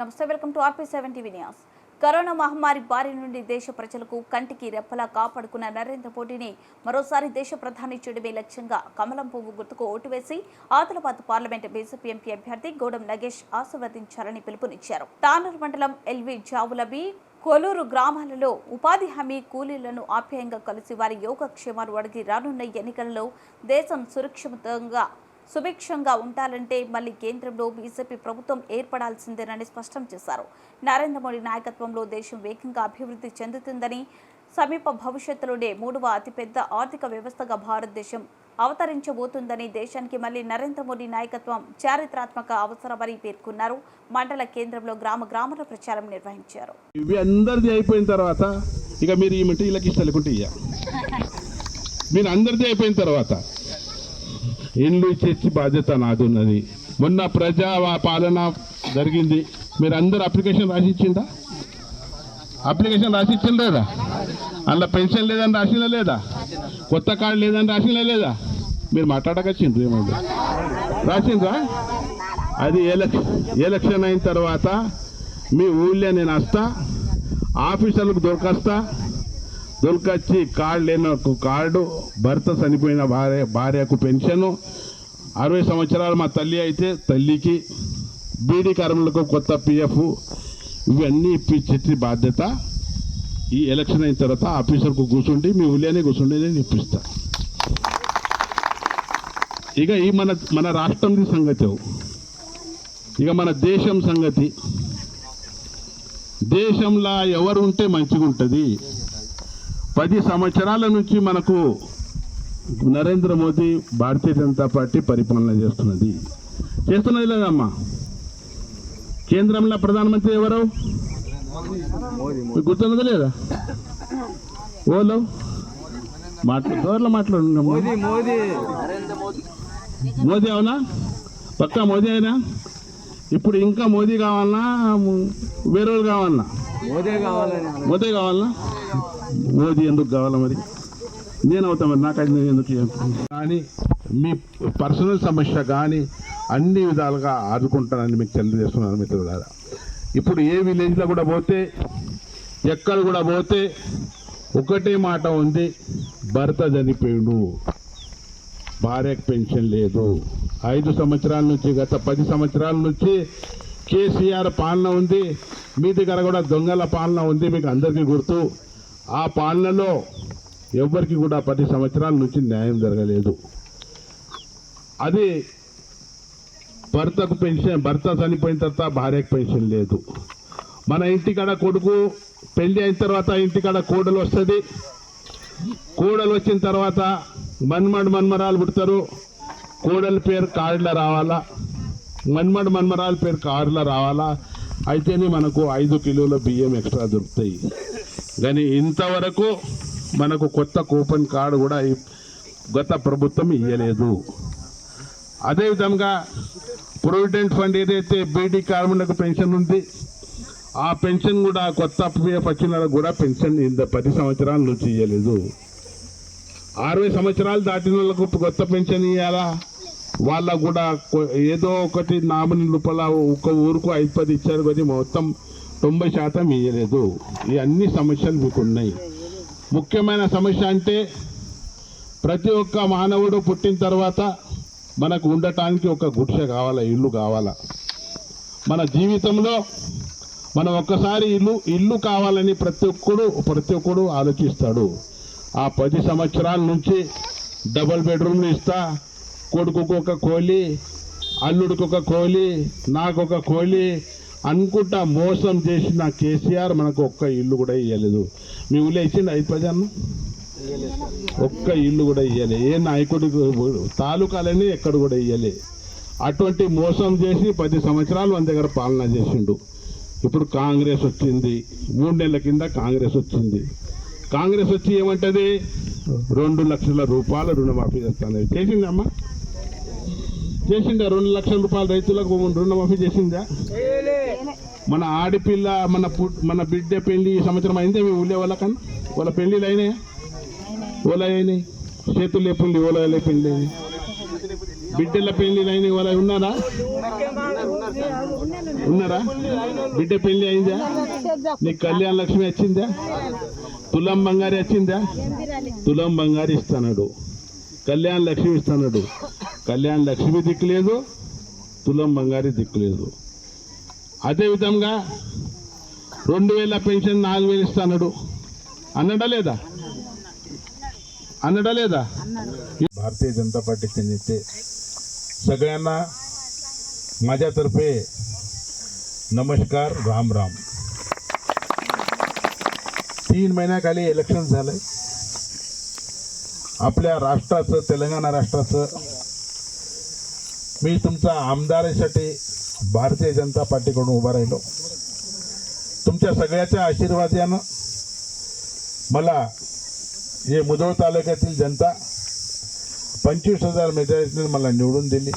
నమస్తే welcome to RP seven TV news. Corona మహమ్మారి బారి నుండి దేశ ప్రజలకు కంటికి రెప్పలా కాపాడుకున్న నరేంద్ర మోడీని మరోసారి దేశ ప్రధాని చెడుమే లక్ష్యంగా కమలం పువ్వు గుర్తుకు ఓటు వేసి ఆదిలాబాద్ పార్లమెంట్ బీజేపీ ఎంపీ అభ్యర్థి గౌడం నగేష్ ఆశీర్వదించాలని పిలుపునిచ్చారు. తానూరు మండలం ఎల్వి జావులబి కొలూరు గ్రామాలలో ఉపాధి హామీ కూలీలను ఆప్యాయంగా కలిసి వారి యోగక్షేమాలు అడిగి రానున్న ఎన్నికలలో దేశం సురక్షితంగా సుభిక్షంగా ఉండాలంటే మళ్ళీ కేంద్రంలో బీజేపీ ప్రభుత్వం ఏర్పడాల్సిందేనని స్పష్టం చేశారు. నరేంద్ర మోడీ నాయకత్వంలో దేశం వేగంగా అభివృద్ధి చెందుతుందని సమీప భవిష్యత్తులోనే మూడవ అతిపెద్ద ఆర్థిక వ్యవస్థగా భారతదేశం అవతరించబోతుందని దేశానికి మళ్ళీ నరేంద్ర మోడీ నాయకత్వం చారిత్రాత్మక అవసరమని పేర్కొన్నారు. మండల కేంద్రంలో గ్రామ గ్రామాల ప్రచారం నిర్వహించారు. ఇవి అందరిది అయిపోయిన తర్వాత ఇక మీరు ఈ వీళ్ళకి ఇష్టం లేకుంటే ఇయ్య మీరు అందరిది అయిపోయిన తర్వాత ఇండ్లు ఇచ్చేసి బాధ్యత నాది ఉన్నది మొన్న ప్రజా వా- పాలన జరిగింది. మీరు అందరు అప్లికేషన్ రాసిచ్చిందా అప్లికేషన్ రాసిచ్చింది లేదా అందులో పెన్షన్ లేదని రాసినా లేదా? కొత్త కార్డు లేదని రాసినా లేదా? మీరు మాట్లాడకొచ్చిండ్రు ఏమైంది? రాసిండ్రా అది ఎలక్షన్ ఎలక్షన్ అయిన తర్వాత మీ ఊళ్ళో నేను వస్తా ఆఫీసర్లకు దొరకస్తా దొరకచ్చి కార్డు లేని ఒక కార్డు భర్త చనిపోయిన భార్య భార్యకు పెన్షను. అరవై సంవత్సరాలు మా తల్లి అయితే తల్లికి బీడీ కర్మలకు కొత్త పిఎఫ్ ఇవన్నీ ఇప్పించే బాధ్యత. ఈ ఎలక్షన్ అయిన తర్వాత ఆఫీసర్కు కూర్చుండి మీ ఊళ్ళోనే కూర్చుండి నేను ఇప్పిస్తా. ఇక ఈ మన మన రాష్ట్రంది సంగతి ఇక మన దేశం సంగతి. దేశంలో ఎవరు ఉంటే మంచిగా ఉంటుంది పది సంవత్సరాల నుంచి మనకు నరేంద్ర మోదీ భారతీయ జనతా పార్టీ పరిపాలన చేస్తున్నది. చేస్తున్నది లేదమ్మా. కేంద్రంలో ప్రధానమంత్రి ఎవరు? మీకు గుర్తున్నది లేదా? ఓలో? మాట్లా దూరంలో మాట్లాడు మోదీ మోదీ. మోదీ అవునా? పక్కా మోదీ అయినా? ఇప్పుడు ఇంకా మోదీ కావాలన్నా వేరే వాళ్ళు కావాలన్నా? మోదీ కావాలని. మోదీ కావాలన్నా? మోదీ ఎందుకు కావాలి మరి? నేను అవుతా మరి నాకు అది ఎందుకు కానీ మీ పర్సనల్ సమస్య కానీ అన్ని విధాలుగా ఆదుకుంటానని మీకు తెలియజేస్తున్నాను మిత్రులారా. ఇప్పుడు ఏ విలేజ్లో కూడా పోతే ఎక్కడ కూడా పోతే ఒకటే మాట ఉంది భర్త చనిపోయాడు. భార్యకు పెన్షన్ లేదు. ఐదు సంవత్సరాల నుంచి గత పది సంవత్సరాల నుంచి కేసీఆర్ పాలన ఉంది మీ దగ్గర కూడా దొంగల పాలన ఉంది మీకు అందరికీ గుర్తు. ఆ పాలనలో ఎవరికి కూడా పది సంవత్సరాల నుంచి న్యాయం జరగలేదు. అది భర్తకు పెన్షన్ భర్త చనిపోయిన తర్వాత భార్యకు పెన్షన్ లేదు. మన ఇంటికాడ కొడుకు పెళ్ళి అయిన తర్వాత ఇంటికాడ కోడలు వస్తుంది. కోడలు వచ్చిన తర్వాత మన్మడు మన్మరాలు పుడతారు. కోడల పేరు కార్డులో రావాలా? మన్మడు మన్మరాల పేరు కార్డులో రావాలా? అయితేనే మనకు ఐదు కిలోల బియ్యం ఎక్స్ట్రా దొరుకుతాయి. కానీ ఇంతవరకు మనకు కొత్త కూపన్ కార్డు కూడా గత ప్రభుత్వం ఇవ్వలేదు అదేవిధంగా ప్రొవిడెంట్ ఫండ్ ఏదైతే బీడీ కార్మికులకు పెన్షన్ ఉంది ఆ పెన్షన్ కూడా కొత్త పిఎఫ్ వచ్చిన కూడా పెన్షన్ ఇంత పది సంవత్సరాల నుంచి ఇవ్వలేదు అరవై సంవత్సరాలు దాటిన వాళ్ళకు కొత్త పెన్షన్ ఇవ్వాలా వాళ్ళకు కూడా ఏదో ఒకటి నామినీ రూపాయల ఒక ఊరుకు ఐదు పది ఇచ్చారు కానీ మొత్తం తొంభై శాతం ఇయ్యలేదు. ఈ అన్ని సమస్యలు మీకు ఉన్నాయి. ముఖ్యమైన సమస్య అంటే ప్రతి ఒక్క మానవుడు పుట్టిన తర్వాత మనకు ఉండటానికి ఒక గుడిసె కావాలా ఇల్లు కావాలా? మన జీవితంలో మనం ఒక్కసారి ఇల్లు ఇల్లు కావాలని ప్రతి ఒక్కడు ప్రతి ఒక్కడు ఆలోచిస్తాడు. ఆ పది సంవత్సరాల నుంచి డబల్ బెడ్రూమ్లు ఇస్తా కొడుకుకు ఒక కోలి అల్లుడికి ఒక కోలి నాకు ఒక కోలి అనుకుంటా మోసం చేసిన కేసీఆర్ మనకు ఒక్క ఇల్లు కూడా ఇవ్వలేదు మీ ఊళ్ళో ఇచ్చిండు ఐదు పది అన్న ఒక్క ఇల్లు కూడా ఇవ్వలే ఏ నాయకుడు తాలూకాలని ఎక్కడ కూడా ఇవ్వలే అటువంటి మోసం చేసి పది సంవత్సరాలు మన దగ్గర పాలన చేసిండు. ఇప్పుడు కాంగ్రెస్ వచ్చింది. మూడు నెలల కింద కాంగ్రెస్ వచ్చింది. కాంగ్రెస్ వచ్చి ఏమంటది? రెండు లక్షల రూపాయల రుణమాఫీ చేస్తాను చేసిందమ్మా చేసిందా? రెండు లక్షల రూపాయల రైతులకు రుణమాఫీ చేసిందా? మన ఆడపిల్ల మన మన బిడ్డ పెళ్ళి ఈ సంవత్సరం అయిందే మీ ఊళ్ళో వాళ్ళకన్నా వాళ్ళ పెళ్ళిళ్ళు అయినాయా? ఓలా అయినాయి. చేతులు లేపుండి ఓలా పెళ్ళి బిడ్డల పెళ్ళి అయిన వాళ్ళ ఉన్నారా? ఉన్నారా? బిడ్డ పెళ్ళి అయిందా? నీకు కళ్యాణ లక్ష్మి వచ్చిందా? తులం బంగారి వచ్చిందా? తులం బంగారు ఇస్తాడు కళ్యాణ లక్ష్మి ఇస్తాడు కళ్యాణ లక్ష్మి దిక్కులేదు తులం బంగారి దిక్కులేదు అదేవిధంగా రెండు వేల పెన్షన్ నాలుగు వేలు ఇస్తాడు అన్నడా లేదా అన్నడా లేదా भारतीय जनता पार्टीचे नेते सगळ्यांना माझ्यातर्फे नमस्कार राम राम. तीन महिन्याखाली इलेक्शन झालंय आपल्या राष्ट्राचं तेलंगणा राष्ट्राचं मी तुमचा आमदारासाठी भारतीय जनता पार्टीकडून उभा राहिलो. तुमच्या सगळ्याच्या आशीर्वादानं मला हे मुदोळ तालुक्यातील जनता पंचवीस हजार मेजॉरिटीने मला निवडून दिली.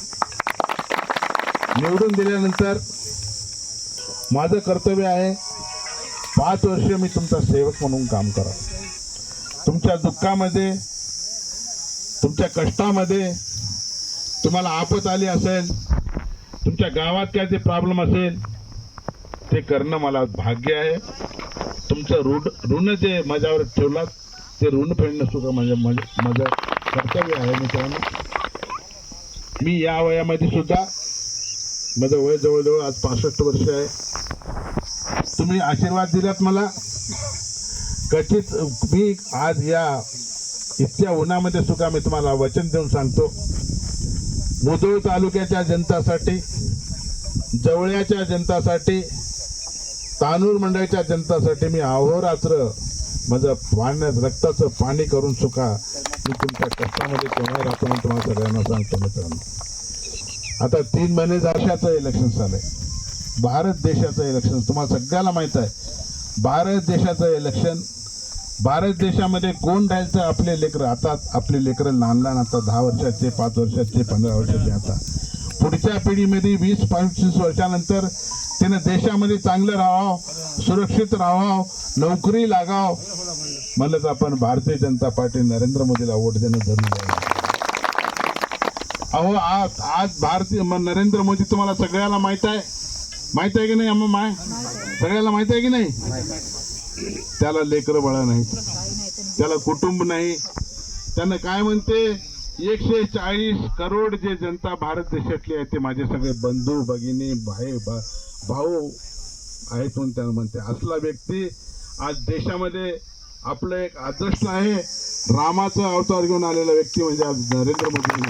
निवडून दिल्यानंतर माझं कर्तव्य आहे पाच वर्ष मी तुमचा सेवक म्हणून काम करा तुमच्या दुःखामध्ये तुमच्या कष्टामध्ये तुम्हाला आपत आली असेल तुमच्या गावात काय ते प्रॉब्लेम असेल ते करणं मला भाग्य आहे. तुमचं ऋण ऋण जे माझ्यावर ठेवलात ते ऋण फेडणं सुद्धा म्हणजे माझं माझं कर्तव्य आहे मित्रांनो. मी या वयामध्ये सुद्धा माझं वय जवळजवळ आज पासष्ट वर्ष आहे. तुम्ही आशीर्वाद दिलात मला. कथित मी आज या इतक्या उन्हामध्ये सुद्धा मी तुम्हाला वचन देऊन सांगतो. मुदुळ तालुक्याच्या जनतासाठी जवळ्याच्या जनतासाठी तानूर मंडळाच्या जनतासाठी मी अहोरात्र माझं पाण्यात रक्ताचं पाणी करून सुका मी तुमच्या कष्टामध्ये केव्हा राहतो म्हणून तुम्हाला सगळ्यांना सांगतो मित्रांनो. आता तीन महिने वर्षाचं इलेक्शन झालंय भारत देशाचं इलेक्शन तुम्हाला सगळ्याला माहीत आहे. भारत देशाचं इलेक्शन भारत देशामध्ये कोण राहायचं आपले लेकरं? आता आपले लेकरं लहान लहान आता दहा वर्षाचे पाच वर्षाचे पंधरा वर्षाचे आता. पुढच्या पिढीमध्ये वीस पंचवीस वर्षानंतर त्यानं देशामध्ये चांगलं राहावं सुरक्षित राहावं नोकरी लागाव. म्हणलंच तर आपण भारतीय जनता पार्टी नरेंद्र मोदीला वोट देणं जरुरी आहे. अहो आज आज भारतीय नरेंद्र मोदी तुम्हाला सगळ्याला माहीत आहे? माहीत आहे की नाही अम्मा माय? सगळ्याला माहीत आहे की नाही? त्याला लेकरं बाळा नाहीत त्याला कुटुंब नाही. त्यानं काय म्हणते? एकशे चाळीस करोड जे जनता भारत देशातली आहे ते माझे सगळे बंधू भगिनी भाई भा- भाऊ आहेत म्हणून त्यानं म्हणते. असला व्यक्ती आज देशामध्ये आपलं एक आदर्श आहे. रामाचा अवतार घेऊन आलेला व्यक्ती म्हणजे आज नरेंद्र मोदी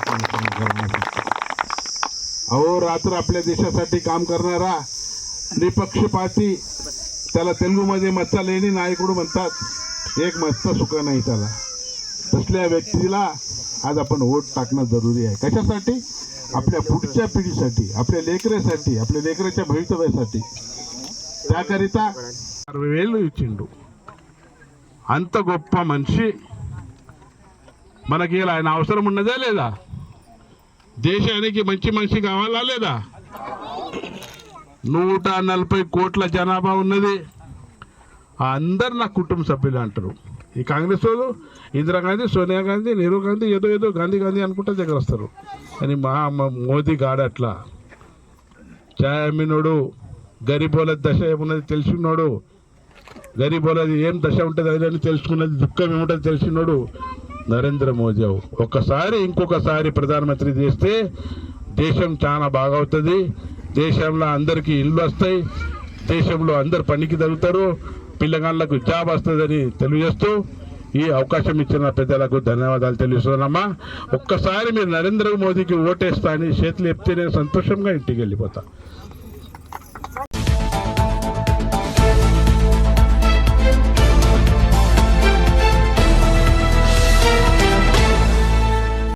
अहो रात्र आपल्या देशासाठी काम करणारा निपक्षपाती त्याला तेलुगूमध्ये मत्ता लेणी नायकडू म्हणतात एक मत्ता सुका नाही त्याला तसल्या व्यक्तीला आज आपण वोट टाकणं जरुरी आहे कशासाठी आपल्या पुढच्या पिढीसाठी आपल्या लेकरासाठी आपल्या लेकराच्या भवितव्यासाठी त्याकरिता వేలు ఇచ్చిండు అంత గొప్ప మనిషి మనకి ఇలా ఆయన అవసరం ఉన్నదా లేదా దేశానికి మంచి మనిషి కావాలా లేదా నూట నలభై కోట్ల జనాభా ఉన్నది. అందరు నా కుటుంబ సభ్యులు అంటారు. ఈ కాంగ్రెస్ వాళ్ళు ఇందిరాగాంధీ సోనియా గాంధీ నెహ్రూ గాంధీ ఏదో ఏదో గాంధీ గాంధీ అనుకుంటే దగ్గర వస్తారు. కానీ మా మోదీ గాడు అట్లా. ఛాయమినుడు గరీబోల దశ ఏమున్నది తెలిసినోడు. గరీబోలది ఏం దశ ఉంటుంది అది అని తెలుసుకున్నది దుఃఖం ఏముంటుంది తెలిసినోడు నరేంద్ర మోదీ. ఒక్కసారి ఇంకొకసారి ప్రధానమంత్రి చేస్తే దేశం చాలా బాగవుతుంది దేశంలో అందరికీ ఇల్లు వస్తాయి. దేశంలో అందరు పనికి తగ్గుతారు పిల్లగాళ్ళకు జాబ్ వస్తుందని తెలియజేస్తూ ఈ అవకాశం ఇచ్చిన పెద్దలకు ధన్యవాదాలు తెలుస్తున్నామా ఒక్కసారి మీరు నరేంద్ర మోదీకి ఓటేస్తా అని చేతులు చెప్తే నేను సంతోషంగా ఇంటికి వెళ్ళిపోతాను